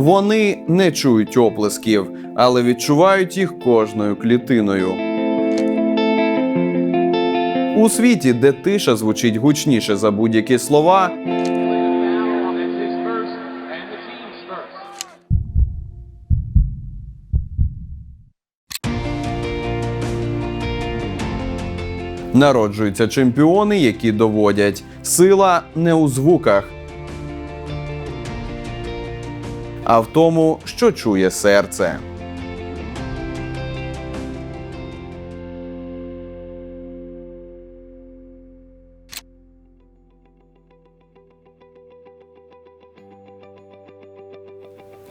Вони не чують оплесків, але відчувають їх кожною клітиною. У світі, де тиша звучить гучніше за будь-які слова, народжуються чемпіони, які доводять сила не у звуках, а в тому, що чує серце.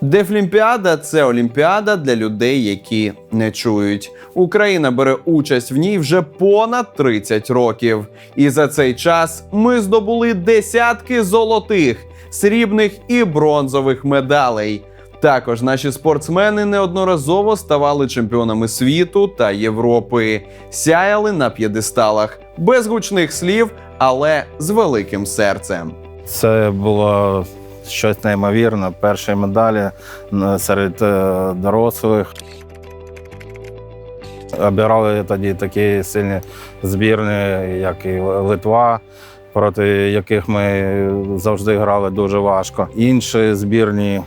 Дефлімпіада це олімпіада для людей, які не чують. Україна бере участь в ній вже понад 30 років. І за цей час ми здобули десятки золотих, срібних і бронзових медалей. Також наші спортсмени неодноразово ставали чемпіонами світу та Європи, сяяли на п'єдесталах без гучних слів, але з великим серцем. Це було щось неймовірне. Перші медалі серед е, дорослих. Обирали тоді такі сильні збірні, як і Литва, проти яких ми завжди грали дуже важко. Інші збірні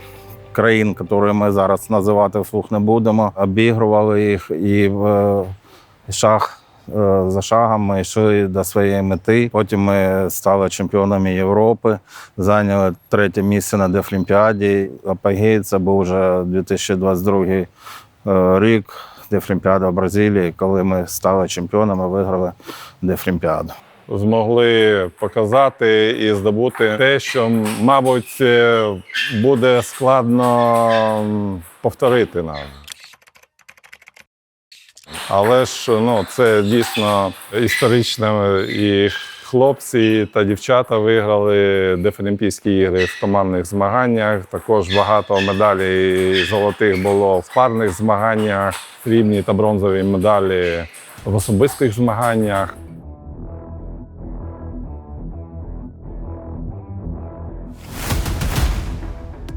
країн, які ми зараз називати вслух не будемо, обігрували їх і в е, шах е, за шагом ми йшли до своєї мети. Потім ми стали чемпіонами Європи, зайняли третє місце на Дефлімпіаді. Апогей це був вже 2022 е, рік. Дефлімпіада в Бразилії, коли ми стали чемпіонами, виграли Дефлімпіаду. Змогли показати і здобути те, що, мабуть, е, буде складно повторити нам. Але ж ну, це дійсно історично. І хлопці та дівчата виграли Дефолімпійські ігри в командних змаганнях. Також багато медалей золотих було в парних змаганнях, срібні та бронзові медалі в особистих змаганнях.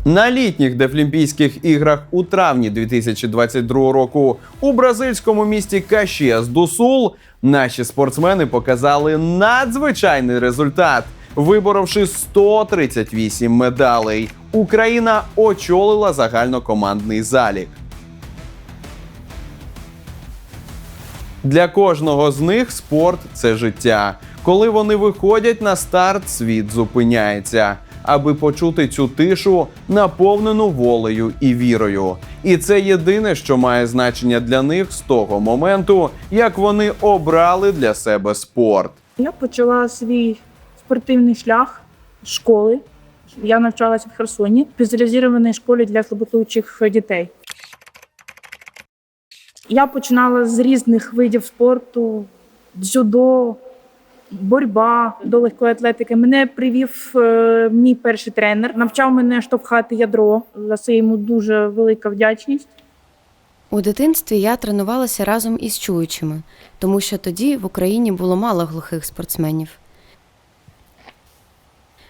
На літніх Дефлімпійських іграх у травні 2022 року у бразильському місті Кашіас до Сул наші спортсмени показали надзвичайний результат, виборовши 138 медалей. Україна очолила загальнокомандний залік. Для кожного з них спорт це життя. Коли вони виходять на старт, світ зупиняється, аби почути цю тишу, наповнену волею і вірою. І це єдине, що має значення для них з того моменту, як вони обрали для себе спорт. Я почала свій спортивний шлях школи. Я навчалася в Херсоні в спеціалізованій школі для слаботлучих дітей. Я починала з різних видів спорту: дзюдо, боротьба до легкої атлетики. Мене привів е, мій перший тренер, навчав мене штовхати ядро. За це йому дуже велика вдячність. У дитинстві я тренувалася разом із чуючими, тому що тоді в Україні було мало глухих спортсменів.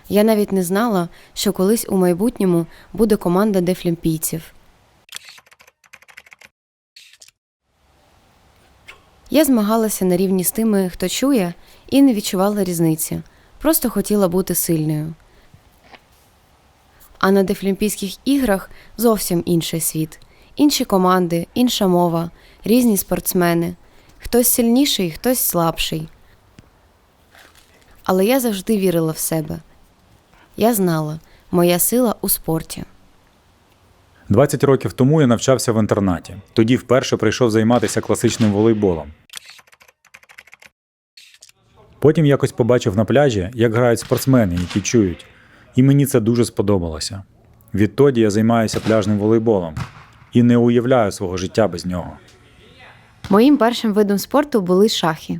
Я навіть не знала, що колись у майбутньому буде команда дефлімпійців. Я змагалася на рівні з тими, хто чує, і не відчувала різниці. Просто хотіла бути сильною. А на Дефлімпійських іграх зовсім інший світ. Інші команди, інша мова, різні спортсмени. Хтось сильніший, хтось слабший. Але я завжди вірила в себе. Я знала, моя сила у спорті. 20 років тому я навчався в інтернаті. Тоді вперше прийшов займатися класичним волейболом. Потім якось побачив на пляжі, як грають спортсмени, які чують. І мені це дуже сподобалося. Відтоді я займаюся пляжним волейболом і не уявляю свого життя без нього. Моїм першим видом спорту були шахи.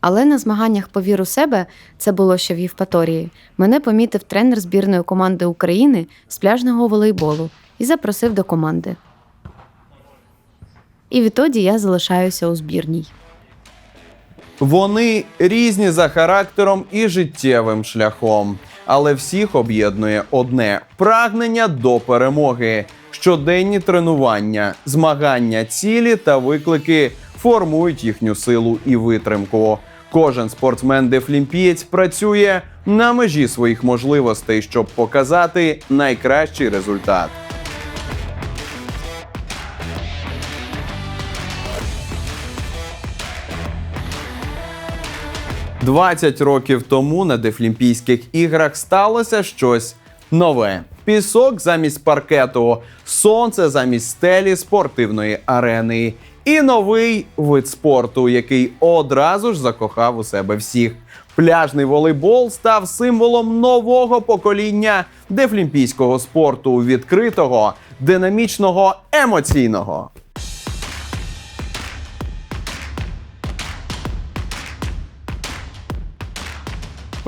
Але на змаганнях по віру себе, це було ще в Євпаторії, мене помітив тренер збірної команди України з пляжного волейболу і запросив до команди. І відтоді я залишаюся у збірній. Вони різні за характером і життєвим шляхом, Але всіх об'єднує одне прагнення до перемоги. Щоденні тренування, змагання, цілі та виклики формують їхню силу і витримку. Кожен спортсмен-дефлімпієць працює на межі своїх можливостей, щоб показати найкращий результат. «20 років тому на Дефлімпійських іграх сталося щось нове: пісок замість паркету, сонце замість стелі спортивної арени. І новий вид спорту, який одразу ж закохав у себе всіх. Пляжний волейбол став символом нового покоління дефлімпійського спорту, відкритого, динамічного, емоційного.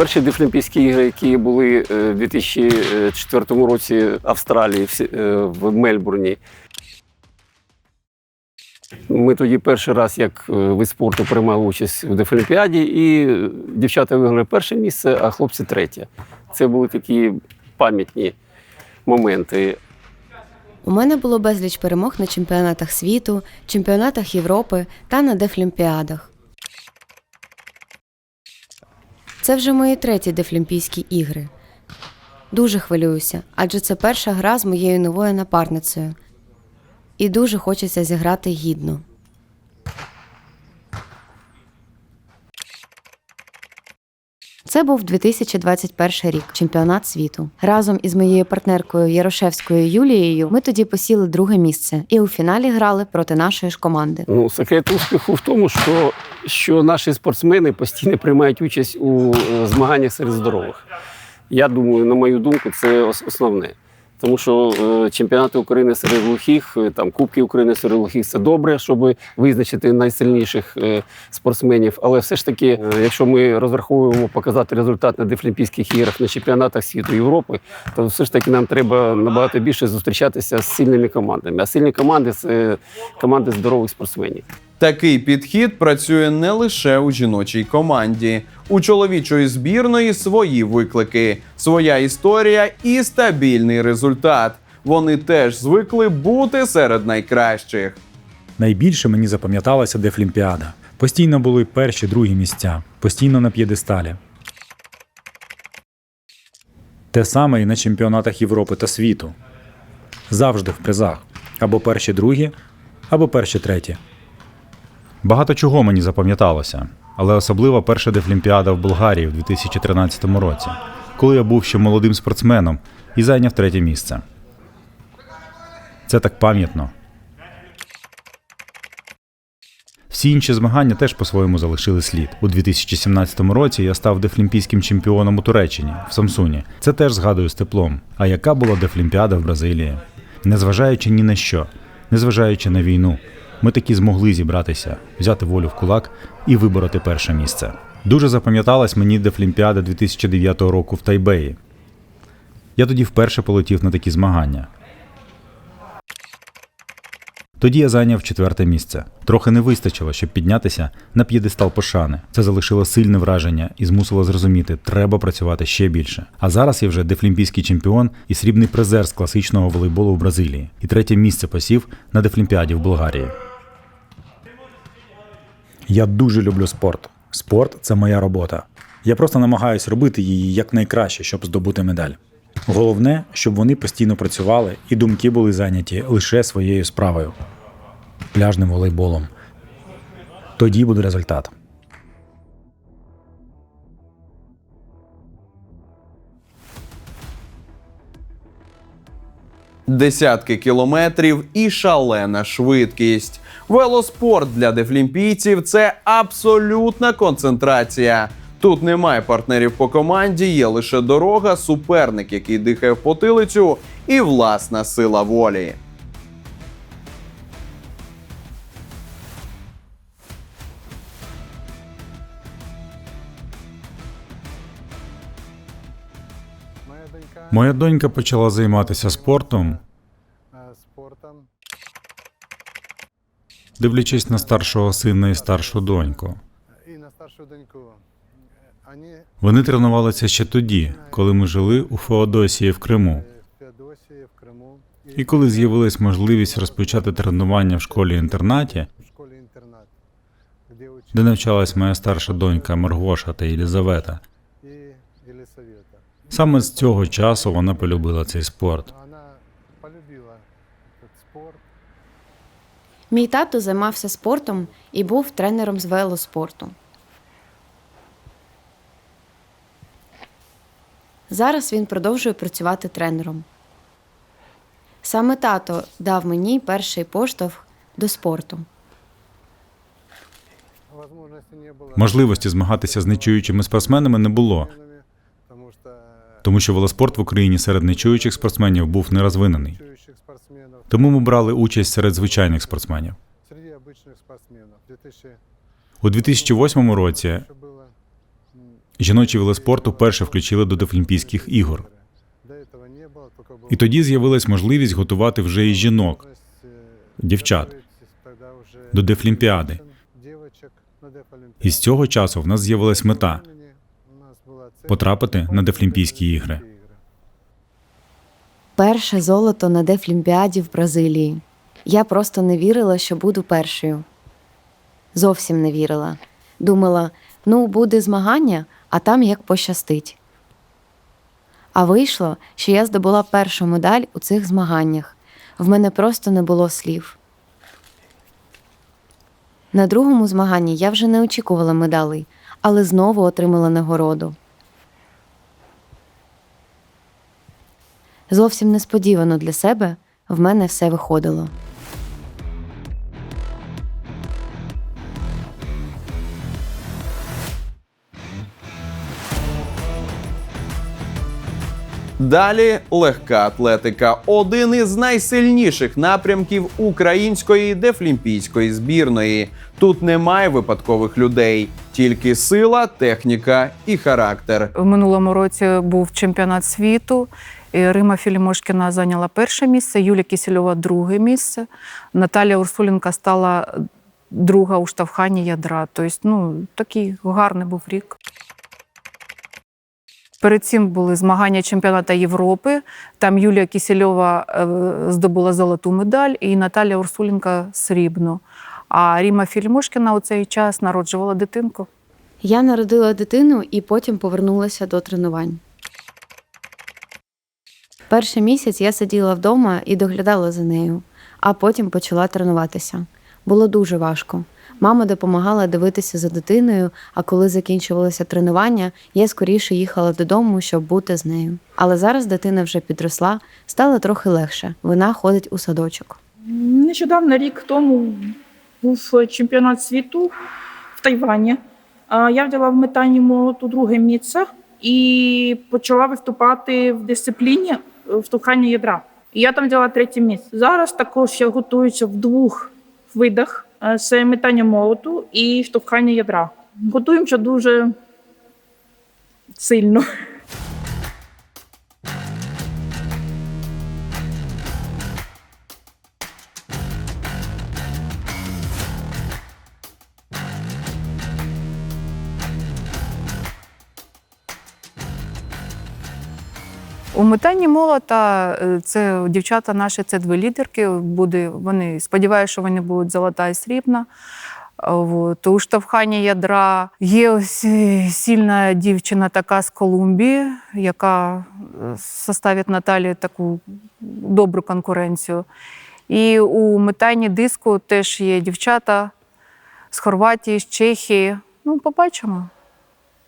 Перші дефлімпійські ігри, які були е, у 2004 році в Австралії, е, в Мельбурні. Ми тоді перший раз, як е, вид спорту, приймали участь у Дефлімпіаді, і дівчата виграли перше місце, а хлопці третє. Це були такі пам'ятні моменти. У мене було безліч перемог на чемпіонатах світу, чемпіонатах Європи та на дефлімпіадах. Це вже мої треті дефлімпійські ігри. Дуже хвилююся, адже це перша гра з моєю новою напарницею. І дуже хочеться зіграти гідно. Це був 2021 рік, чемпіонат світу. Разом із моєю партнеркою Ярошевською Юлією ми тоді посіли друге місце і у фіналі грали проти нашої ж команди. Ну, секрет успіху в тому, що, що наші спортсмени постійно приймають участь у е, змаганнях серед здорових. Я думаю, на мою думку, це основне. Тому що е, чемпіонати України серед глухих, е, там Кубки України серед глухих це добре, щоб визначити найсильніших е, спортсменів. Але все ж таки, якщо ми розраховуємо показати результат на Дефлімпійських іграх, на чемпіонатах світу Європи, то все ж таки нам треба набагато більше зустрічатися з сильними командами. А сильні команди це команди здорових спортсменів. Такий підхід працює не лише у жіночій команді. У чоловічої збірної свої виклики, своя історія і стабільний результат. Вони теж звикли бути серед найкращих. Найбільше мені запам'яталася Дефлімпіада. Постійно були перші, другі місця, постійно на п'єдесталі. Те саме і на чемпіонатах Європи та світу. Завжди в призах. Або перші, другі, або перші, треті. Багато чого мені запам'яталося, але особливо перша Дефлімпіада в Болгарії в 2013 році, коли я був ще молодим спортсменом і зайняв третє місце. Це так пам'ятно. Всі інші змагання теж по-своєму залишили слід. У 2017 році я став дефлімпійським чемпіоном у Туреччині в Самсуні. Це теж згадую з теплом. А яка була дефлімпіада в Бразилії? Незважаючи ні на що, незважаючи на війну, ми таки змогли зібратися, взяти волю в кулак і вибороти перше місце. Дуже запам'яталась мені дефлімпіада 2009 року в Тайбеї. Я тоді вперше полетів на такі змагання. Тоді я зайняв четверте місце. Трохи не вистачило, щоб піднятися на п'єдестал пошани. Це залишило сильне враження і змусило зрозуміти, треба працювати ще більше. А зараз я вже дефлімпійський чемпіон і срібний призер з класичного волейболу в Бразилії. І третє місце посів на дефлімпіаді в Болгарії. Я дуже люблю спорт. Спорт це моя робота. Я просто намагаюся робити її якнайкраще, щоб здобути медаль. Головне, щоб вони постійно працювали і думки були зайняті лише своєю справою пляжним волейболом. Тоді буде результат. Десятки кілометрів і шалена швидкість. Велоспорт для дефлімпійців це абсолютна концентрація. Тут немає партнерів по команді, є лише дорога, суперник, який дихає в потилицю, і власна сила волі. Моя донька почала займатися спортом, дивлячись на старшого сина і старшу доньку. Вони тренувалися ще тоді, коли ми жили у Феодосії в Криму. І коли з'явилась можливість розпочати тренування в школі-інтернаті, де навчалась моя старша донька Маргоша та Єлізавета. Саме з цього часу вона полюбила цей спорт. Она полюбила этот спорт. Мій тато займався спортом і був тренером з велоспорту. Зараз він продовжує працювати тренером. Саме тато дав мені перший поштовх до спорту. Можливості змагатися з нечуючими спортсменами не було, тому що велоспорт в Україні серед нечуючих спортсменів був не розвинений. чующих спортсменов, Тому ми брали участь серед звичайних спортсменів. среди обычных спортсменов. 2000 У 2008 році еще было м, жіночий велоспорт уперше включили до Дефлімпійських ігор. До этого не было, только был І тоді з'явилась можливість готувати вже і жінок возможность, э, дівчат, готовить тогда уже до Дефлімпіади. девочек на Дефолимпиаду. І з цього часу в нас з'явилась мета потрапити на Дефлімпійські ігри. Перше золото на Дефлімпіаді в Бразилії. Я просто не вірила, що буду першою. Зовсім не вірила. Думала, ну, буде змагання, а там як пощастить. А вийшло, що я здобула першу медаль у цих змаганнях. В мене просто не було слів. На другому змаганні я вже не очікувала медалей, але знову отримала нагороду. Зовсім несподівано для себе в мене все виходило. Далі легка атлетика один із найсильніших напрямків української дефлімпійської збірної. Тут немає випадкових людей, тільки сила, техніка і характер. В минулому році був чемпіонат світу. І Рима Філімошкіна зайняла перше місце, Юлія Кісельова друге місце. Наталія Урсуленка стала друга у штовханні ядра. Тобто, ну, такий гарний був рік. Перед цим були змагання чемпіонату Європи. Там Юлія Кісельова е, здобула золоту медаль, і Наталія Урсуленка срібну. А Ріма Філімошкіна у цей час народжувала дитинку. Я народила дитину і потім повернулася до тренувань. Перший місяць я сиділа вдома і доглядала за нею, а потім почала тренуватися. Було дуже важко. Мама допомагала дивитися за дитиною, а коли закінчувалося тренування, я скоріше їхала додому, щоб бути з нею. Але зараз дитина вже підросла, стало трохи легше. Вона ходить у садочок. Нещодавно рік тому був чемпіонат світу в Тайвані. Я взяла в метанні молоту друге місце і почала виступати в дисципліні штовхання ядра. І я там взяла третє місце. Зараз також я готуюся в двох видах: це метання молоту і штовхання ядра. Готуємося дуже сильно. У метанні молота е, це дівчата наші, це дві лідерки. Буде, вони сподіваюся, що вони будуть золота і срібна. От. У штовханні ядра є ось е, сильна дівчина така з Колумбії, яка е, составить Наталі таку добру конкуренцію. І у метанні диску теж є дівчата з Хорватії, з Чехії. Ну, побачимо.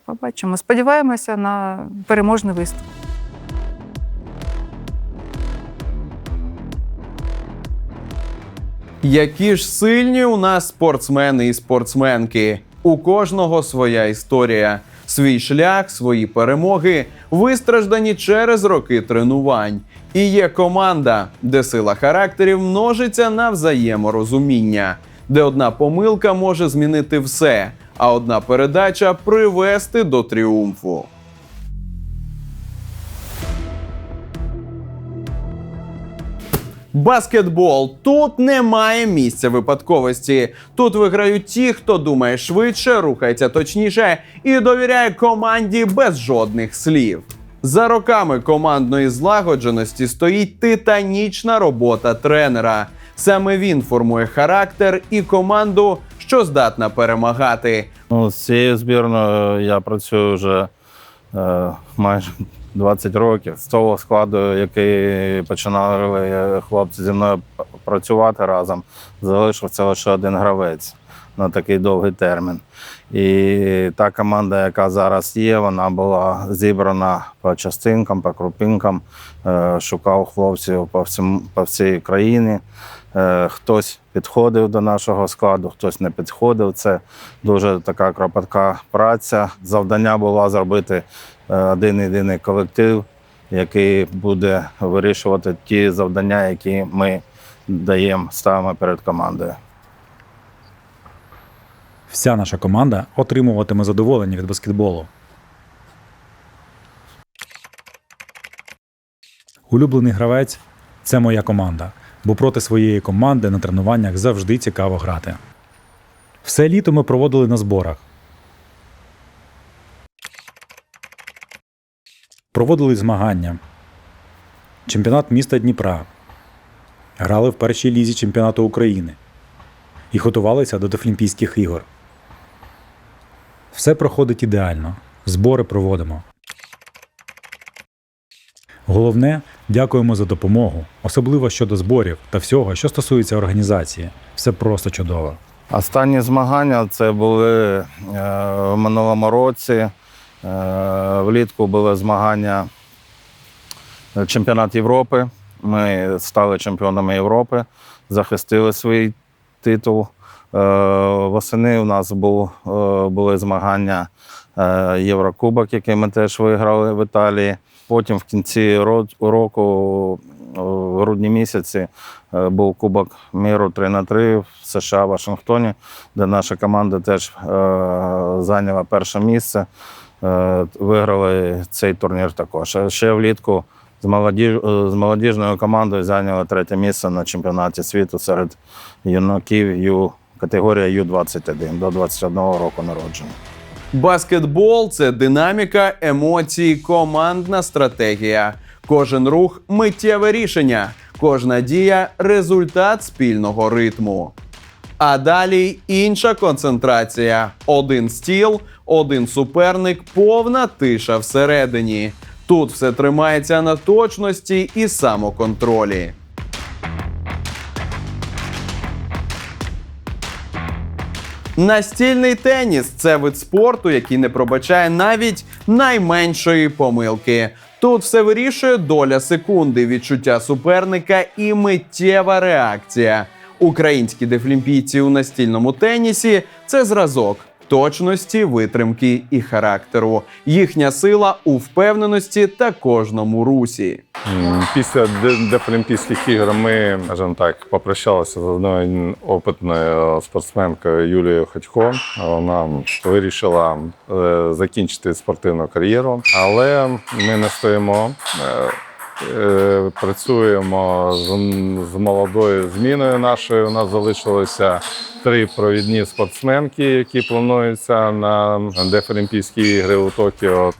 Побачимо. Сподіваємося на переможний виступ. Які ж сильні у нас спортсмени і спортсменки. У кожного своя історія, свій шлях, свої перемоги, вистраждані через роки тренувань. І є команда, де сила характерів множиться на взаєморозуміння, де одна помилка може змінити все, а одна передача привести до тріумфу. Баскетбол тут немає місця випадковості. Тут виграють ті, хто думає швидше, рухається точніше і довіряє команді без жодних слів. За роками командної злагодженості стоїть титанічна робота тренера. Саме він формує характер і команду, що здатна перемагати. Ну, з цією збірною я працюю вже е, майже 20 років. З того складу, який починали хлопці зі мною працювати разом, залишився лише один гравець на такий довгий термін. І та команда, яка зараз є, вона була зібрана по частинкам, по крупинкам, е, шукав хлопців по, всьому, по всій країні. Е, Хтось підходив до нашого складу, хтось не підходив. Це дуже така кропотка праця. Завдання було зробити один єдиний колектив, який буде вирішувати ті завдання, які ми даємо, ставимо перед командою. Вся наша команда отримуватиме задоволення від баскетболу. Улюблений гравець це моя команда, бо проти своєї команди на тренуваннях завжди цікаво грати. Все літо ми проводили на зборах. Проводили змагання. Чемпіонат міста Дніпра. Грали в першій лізі чемпіонату України і готувалися до Дефлімпійських ігор. Все проходить ідеально. Збори проводимо. Головне, дякуємо за допомогу, особливо щодо зборів та всього, що стосується організації. Все просто чудово. Останні змагання це були е, в минулому році. Е, влітку були змагання е, чемпіонат Європи. Ми стали чемпіонами Європи, захистили свій титул. Е, восени у нас були змагання Єврокубок, який ми теж виграли в Італії. Потім в кінці року, в грудні місяці, був Кубок міру 3 на 3 в США, Вашингтоні, де наша команда теж зайняла перше місце. Е, Виграли цей турнір також. Ще влітку з, молоді... з молодіжною командою зайняли третє місце на чемпіонаті світу серед юнаків Ю категорія Ю-21 до 21 року народження. Баскетбол це динаміка, емоції, командна стратегія. Кожен рух миттєве рішення, кожна дія результат спільного ритму. А далі інша концентрація: один стіл, один суперник, повна тиша всередині. Тут все тримається на точності і самоконтролі. Настільний теніс це вид спорту, який не пробачає навіть найменшої помилки. Тут все вирішує доля секунди, відчуття суперника і миттєва реакція. Українські дефлімпійці у настільному тенісі це зразок точності, витримки і характеру. Їхня сила у впевненості та кожному русі. Після де- Дефлімпійських ігор ми, скажімо так, попрощалися з одною опитною спортсменкою Юлією Ходько. Вона вирішила е, закінчити спортивну кар'єру, але ми не стоїмо. Е, Працюємо з, з молодою зміною нашою. У нас залишилося три провідні спортсменки, які плануються на Дефолімпійські ігри у Токіо.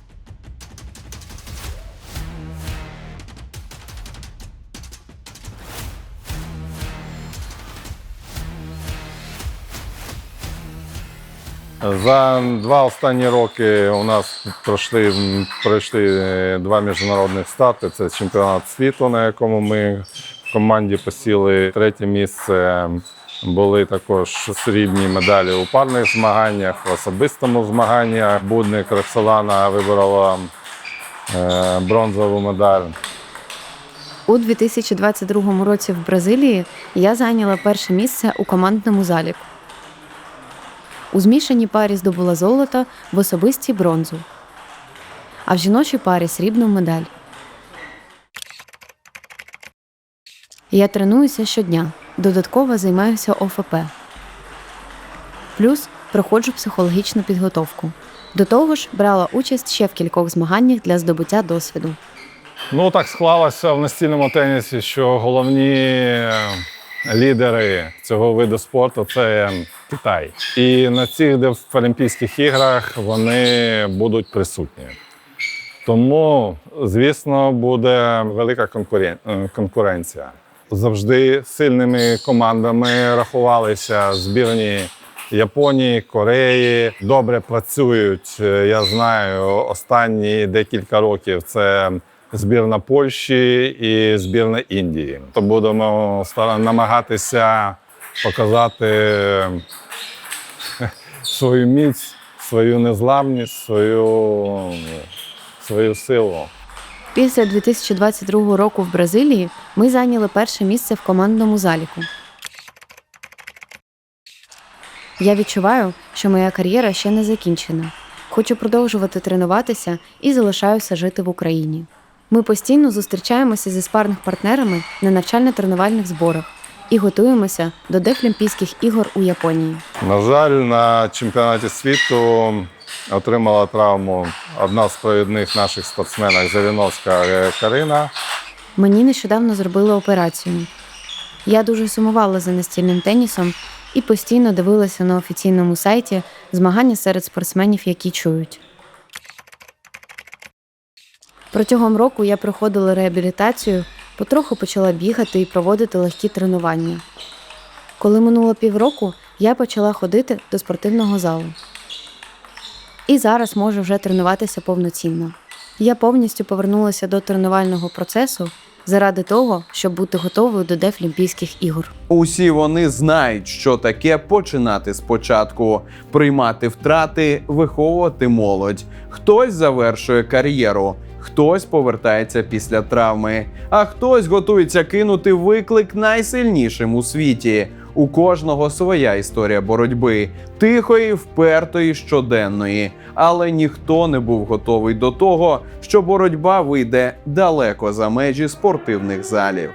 За два останні роки у нас пройшли, пройшли е, два міжнародних старти. Це чемпіонат світу, на якому ми в команді посіли третє місце. Були також срібні медалі у парних змаганнях, в особистому змаганні. Будник Роксолана виборола е, бронзову медаль. У 2022 році в Бразилії я зайняла перше місце у командному заліку. У змішаній парі здобула золото, в особистій бронзу, а в жіночій парі срібну медаль. Я тренуюся щодня, додатково займаюся ОФП. Плюс проходжу психологічну підготовку. До того ж, брала участь ще в кількох змаганнях для здобуття досвіду. Ну так склалося в настільному тенісі, що головні лідери цього виду спорту це Китай. І на цих Дефолімпійських іграх вони будуть присутні. Тому, звісно, буде велика е, конкуренція. Завжди сильними командами рахувалися збірні Японії, Кореї. Добре працюють. е, Я знаю, останні декілька років це збірна Польщі і збірна Індії. То будемо намагатися показати е, свою міць, свою незламність, свою, свою силу. Після 2022 року в Бразилії ми зайняли перше місце в командному заліку. Я відчуваю, що моя кар'єра ще не закінчена. Хочу продовжувати тренуватися і залишаюся жити в Україні. Ми постійно зустрічаємося зі спарних партнерами на навчально-тренувальних зборах і готуємося до Дефлімпійських ігор у Японії. На жаль, на чемпіонаті світу отримала травму одна з провідних наших спортсменок Завіновська Карина. Мені нещодавно зробили операцію. Я дуже сумувала за настільним тенісом і постійно дивилася на офіційному сайті змагання серед спортсменів, які чують. Протягом року я проходила реабілітацію, потроху почала бігати і проводити легкі тренування. Коли минуло півроку, я почала ходити до спортивного залу. І зараз можу вже тренуватися повноцінно. Я повністю повернулася до тренувального процесу заради того, щоб бути готовою до Дефлімпійських ігор. Усі вони знають, що таке починати спочатку, приймати втрати, виховувати молодь. Хтось завершує кар'єру, хтось повертається після травми, а хтось готується кинути виклик найсильнішим у світі. У кожного своя історія боротьби, тихої, впертої, щоденної. Але ніхто не був готовий до того, що боротьба вийде далеко за межі спортивних залів.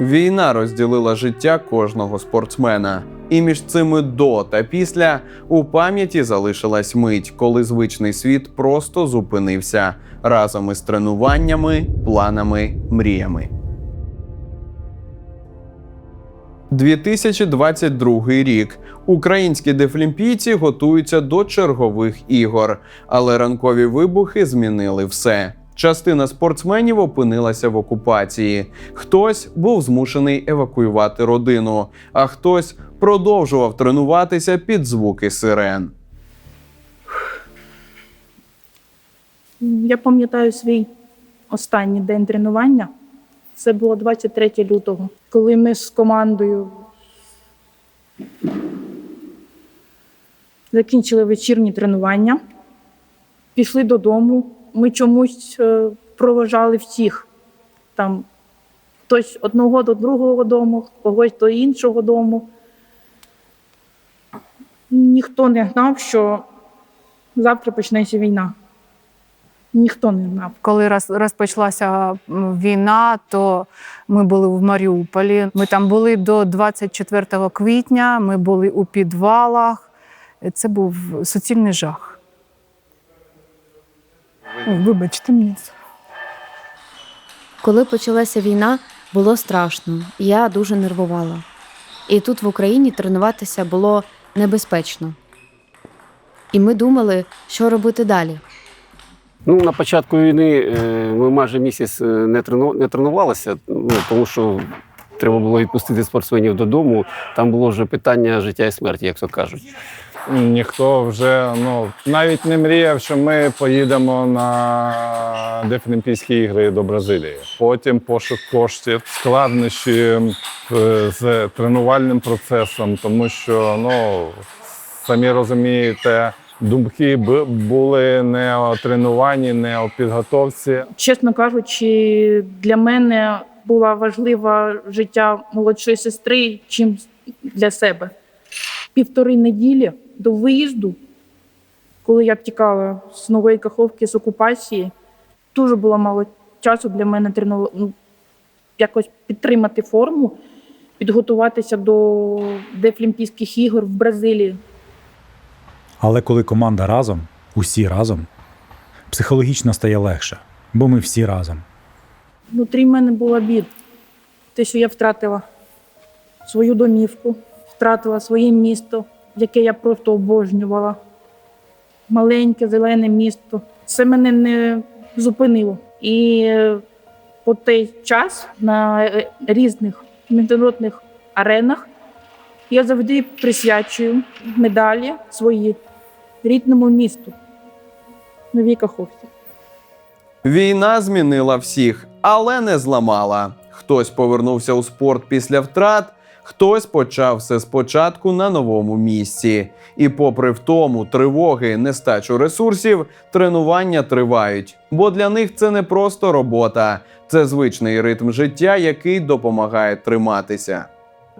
Війна розділила життя кожного спортсмена, і між цими до та після у пам'яті залишилась мить, коли звичний світ просто зупинився разом із тренуваннями, планами, мріями. 2022 рік. Українські дефлімпійці готуються до чергових ігор, але ранкові вибухи змінили все. Частина спортсменів опинилася в окупації. Хтось був змушений евакуювати родину, а хтось продовжував тренуватися під звуки сирен. Я пам'ятаю свій останній день тренування. Це було 23 лютого, коли ми з командою закінчили вечірні тренування, пішли додому. Ми чомусь е, проважали всіх. Там хтось одного до другого дому, когось до іншого дому. Ніхто не знав, що завтра почнеться війна. Ніхто не знав. Коли роз, розпочалася війна, то ми були в Маріуполі. Ми там були до 24 квітня, ми були у підвалах. Це був суцільний жах. Вибачте мені. Коли почалася війна, було страшно, і я дуже нервувала. І тут в Україні тренуватися було небезпечно. І ми думали, що робити далі. Ну, на початку війни е, ми майже місяць е, не, трену, не тренувалися, ну, тому що треба було відпустити спортсменів додому. Там було вже питання життя і смерті, як то кажуть. Ніхто вже ну навіть не мріяв, що ми поїдемо на Дефлімпійські ігри до Бразилії. Потім пошук коштів, складнощі е, з тренувальним процесом, тому що ну самі розумієте, думки були не о тренуванні, не о підготовці. Чесно кажучи, для мене була важлива життя молодшої сестри, чим для себе. Півтори неділі до виїзду, коли я втікала з нової каховки з окупації, дуже було мало часу для мене трену... ну, якось підтримати форму, підготуватися до Дефлімпійських ігор в Бразилії. Але коли команда разом, усі разом, психологічно стає легше. бо ми всі разом. Внутрі мене була біль. Те, що я втратила свою домівку, втратила своє місто, яке я просто обожнювала. Маленьке зелене місто. Це мене не зупинило. І е, по той час на е, різних міжнародних аренах я завжди присвячую медалі свої рідному місту Новій Каховці. Війна змінила всіх, але не зламала. Хтось повернувся у спорт після втрат, хтось почав все спочатку на новому місці. І, попри втому, тривоги, нестачу ресурсів, тренування тривають. Бо для них це не просто робота, це звичний ритм життя, який допомагає триматися.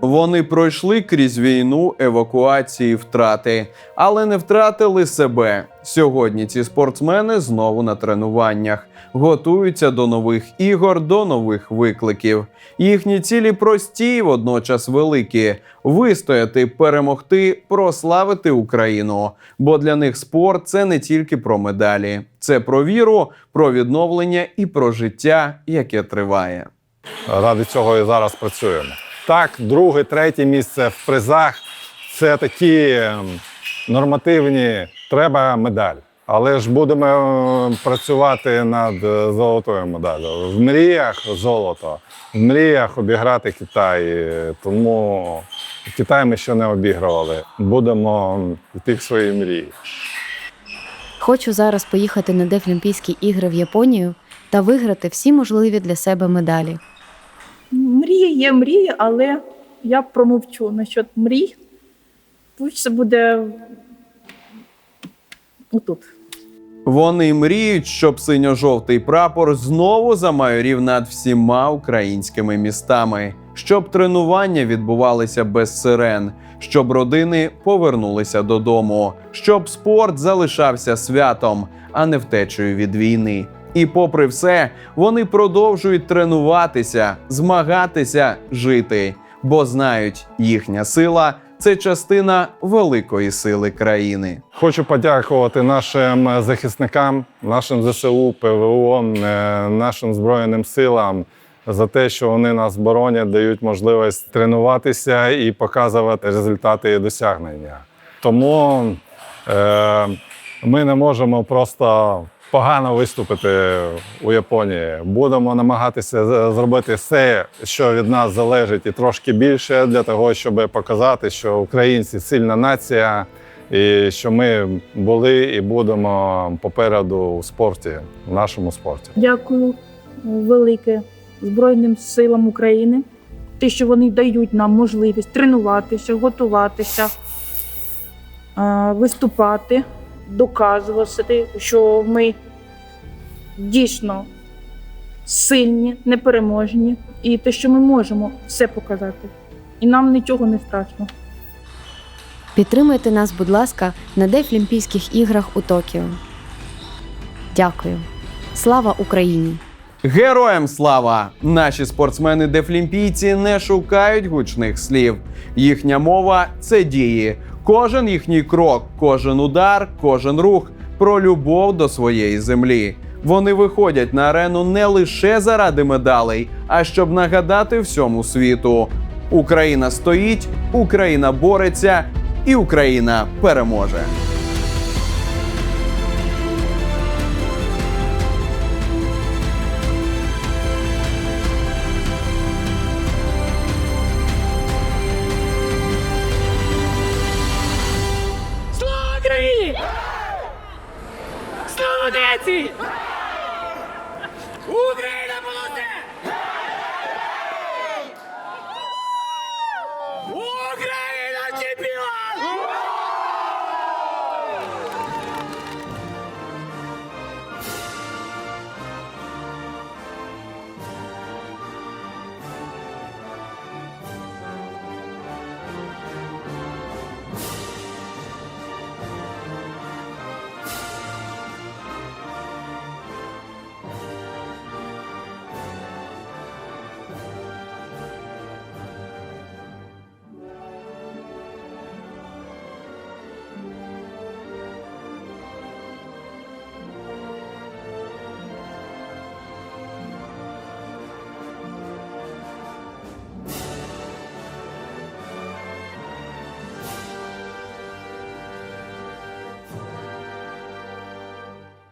Вони пройшли крізь війну, евакуації, втрати, але не втратили себе. Сьогодні ці спортсмени знову на тренуваннях, готуються до нових ігор, до нових викликів. Їхні цілі прості, й водночас великі: вистояти, перемогти, прославити Україну. Бо для них спорт це не тільки про медалі, це про віру, про відновлення і про життя, яке триває. Ради цього і зараз працюємо. Так, друге, третє місце в призах це такі ем, нормативні, треба медаль. Але ж будемо е, працювати над е, золотою медаллю. В мріях золото, в мріях обіграти Китай. Тому Китай ми ще не обігрували. Будемо йти в свої мрії. Хочу зараз поїхати на Дефлімпійські ігри в Японію та виграти всі можливі для себе медалі. Мрії є мрії, але я промовчу насчет мрій. Пусть це буде отут. Вони мріють, щоб синьо-жовтий прапор знову замайорів над всіма українськими містами, щоб тренування відбувалися без сирен, щоб родини повернулися додому, щоб спорт залишався святом, а не втечею від війни. І попри все, вони продовжують тренуватися, змагатися, жити, бо знають, їхня сила це частина великої сили країни. Хочу подякувати нашим захисникам, нашим ЗСУ, ПВО, е, нашим Збройним силам за те, що вони нас боронять, дають можливість тренуватися і показувати результати і досягнення. Тому е, ми не можемо просто погано виступити у Японії. Будемо намагатися зробити все, що від нас залежить, і трошки більше для того, щоб показати, що українці сильна нація. І що ми були і будемо попереду у спорті, в нашому спорті. Дякую велике Збройним силам України. Те, що вони дають нам можливість тренуватися, готуватися, е, виступати, доказувати, що ми дійсно сильні, непереможні, і те, що ми можемо все показати. І нам нічого не страшно. Підтримайте нас, будь ласка, на Дефлімпійських іграх у Токіо. Дякую. Слава Україні! Героям слава! Наші спортсмени дефлімпійці не шукають гучних слів. Їхня мова це дії. Кожен їхній крок, кожен удар, кожен рух про любов до своєї землі. Вони виходять на арену не лише заради медалей, а щоб нагадати всьому світу: Україна стоїть, Україна бореться, і Україна переможе.